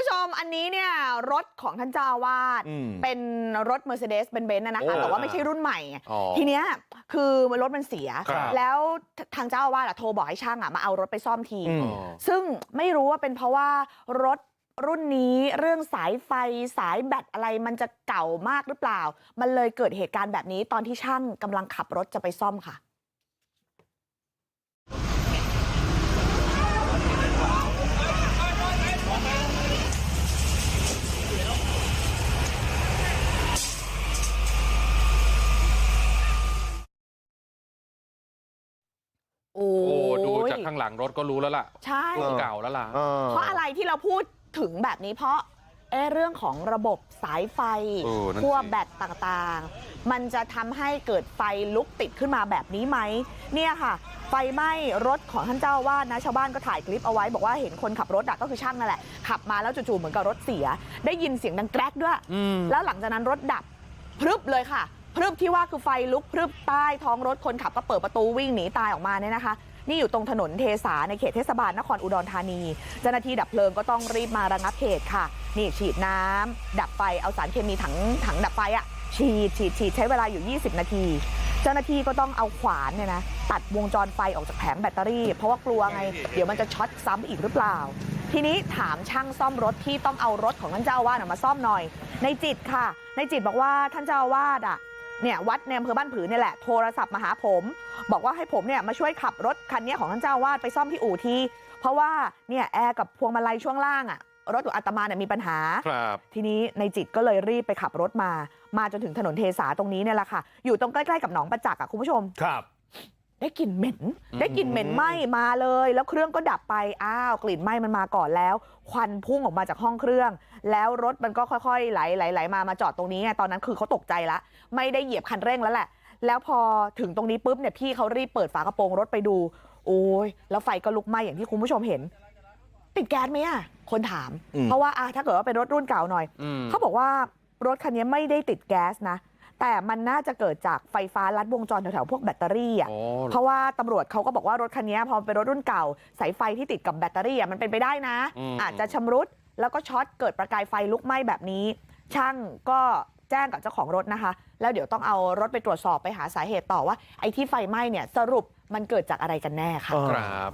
ผู้ชมอันนี้เนี่ยรถของท่านเจ้าอาวาสอืมเป็นรถ Mercedes เป็นเบนซ์นะคะโอ้แต่ว่าไม่ใช่รุ่นใหม่ไงอ๋อทีเนี้ยคือรถมันเสียครับแล้วทางเจ้าอาวาสอะโทรบอกให้ช่างอะมาเอารถไปซ่อมทีอืมซึ่งไม่รู้ว่าเป็นเพราะว่ารถรุ่นนี้เรื่องสายไฟสายแบตอะไรมันจะเก่ามากหรือเปล่า มันเลยเกิดเหตุการณ์แบบนี้ตอนที่ช่างกำลังขับรถจะไปซ่อมค่ะ โอ้โอ้ดูยจากข้างหลังรถก็รู้แล้วล่ะใช่เออเก่าแล้วล่ะออเพราะอะไรที่เราพูดถึงแบบนี้เพราะเอะเรื่องของระบบสายไฟเออนั่นพวกสิแบตต่างๆมันจะทำให้เกิดไฟลุกติดขึ้นมาแบบนี้ไหมเนี่ยค่ะ ไฟไหม้รถของท่านเจ้าอาวาสนะชาวบ้านก็ถ่ายคลิปเอาไว้บอกว่าเห็นคนขับรถอะก็คือช่างนั่นแหละขับมาแล้วจู่ๆเหมือนกับรถเสีย ได้ยินเสียงดังแกรกด้วยอืมแล้วหลังจากนั้นรถดับพรึบเลยค่ะ พรึบที่ว่าคือไฟลุกพรึบใต้ท้องรถคนขับก็เปิดประตูวิ่งหนีตายออกมาเนี่ยนะคะ นี่อยู่ตรงถนนเทสาในเขตเทศบาลนครอุดรธานี เจ้าหน้าที่ดับเพลิงก็ต้องรีบมาระงับเหตุค่ะ นี่ฉีดน้ำดับไฟเอาสารเคมีถังถังดับไฟอะฉีดฉีดฉีดใช้เวลาอยู่ 20 นาที เจ้าหน้าที่ก็ต้องเอาขวานเนี่ยนะตัดวงจรไฟออกจากแผงแบตเตอรี่ เพราะว่ากลัวไง เดี๋ยวมันจะช็อตซ้ำอีกหรือเปล่า ทีนี้ถามช่างซ่อมรถที่ต้องเอารถของท่านเจ้าอาวาสมาซ่อมหน่อย ในจิตค่ะ ในจิตบอกว่าท่านเจ้าอาวาสอะเนี่ย วัดในอำเภอบ้านผือเนี่ยแหละโทรศัพท์มาหาผมบอกว่าให้ผมเนี่ยมาช่วยขับรถคันนี้ของท่านเจ้าอาวาสไปซ่อมที่อู่ทีเพราะว่าเนี่ยแอร์กับพวงมาลัยช่วงล่างอะรถของอาตมาเนี่ยมีปัญหาครับทีนี้ในจิตก็เลยรีบไปขับรถมา มาจนถึงถนนเทสาตรงนี้เนี่ยแหละค่ะ อยู่ตรงใกล้ๆกับหนองประจักษ์อะคุณผู้ชมครับ ได้กลิ่นเหม็นอืมได้กลิ่นเหม็นไหม้มาเลยแล้วเครื่องก็ดับไปอ้าวกลิ่นไหม้มันมาก่อนแล้วควันพุ่งออกมาจากห้องเครื่องแล้วรถมันก็ค่อยๆไหลไหลไหลมามาจอดตรงนี้ไงตอนนั้นคือเขาตกใจละไม่ได้เหยียบคันเร่งแล้วแหละแล้วพอถึงตรงนี้ปุ๊บเนี่ยพี่เขารีบเปิดฝากระโปรงรถไปดูโอ้ยแล้วไฟก็ลุกไหม้อย่างที่คุณผู้ชมเห็นติดแก๊สไหมอะคนถามอืมเพราะว่าอะถ้าเกิดว่าเป็นรถรุ่นเก่าหน่อยอืมเขาบอกว่ารถคันนี้ไม่ได้ติดแก๊สนะ แต่มันน่าจะเกิดจากไฟฟ้าลัดวงจรแถวๆพวกแบตเตอรี่อะโอ้เพราะว่าตำรวจเขาก็บอกว่ารถคันนี้พอเป็นรถรุ่นเก่าสายไฟที่ติดกับแบตเตอรี่อะมันเป็นไปได้นะอืมอาจจะชำรุดแล้วก็ช็อตเกิดประกายไฟลุกไหม้แบบนี้ ช่างก็แจ้งกับเจ้าของรถนะคะ แล้วเดี๋ยวต้องเอารถไปตรวจสอบไปหาสาเหตุต่อว่าไอ้ที่ไฟไหม้เนี่ยสรุปมันเกิดจากอะไรกันแน่ค่ะเออครับ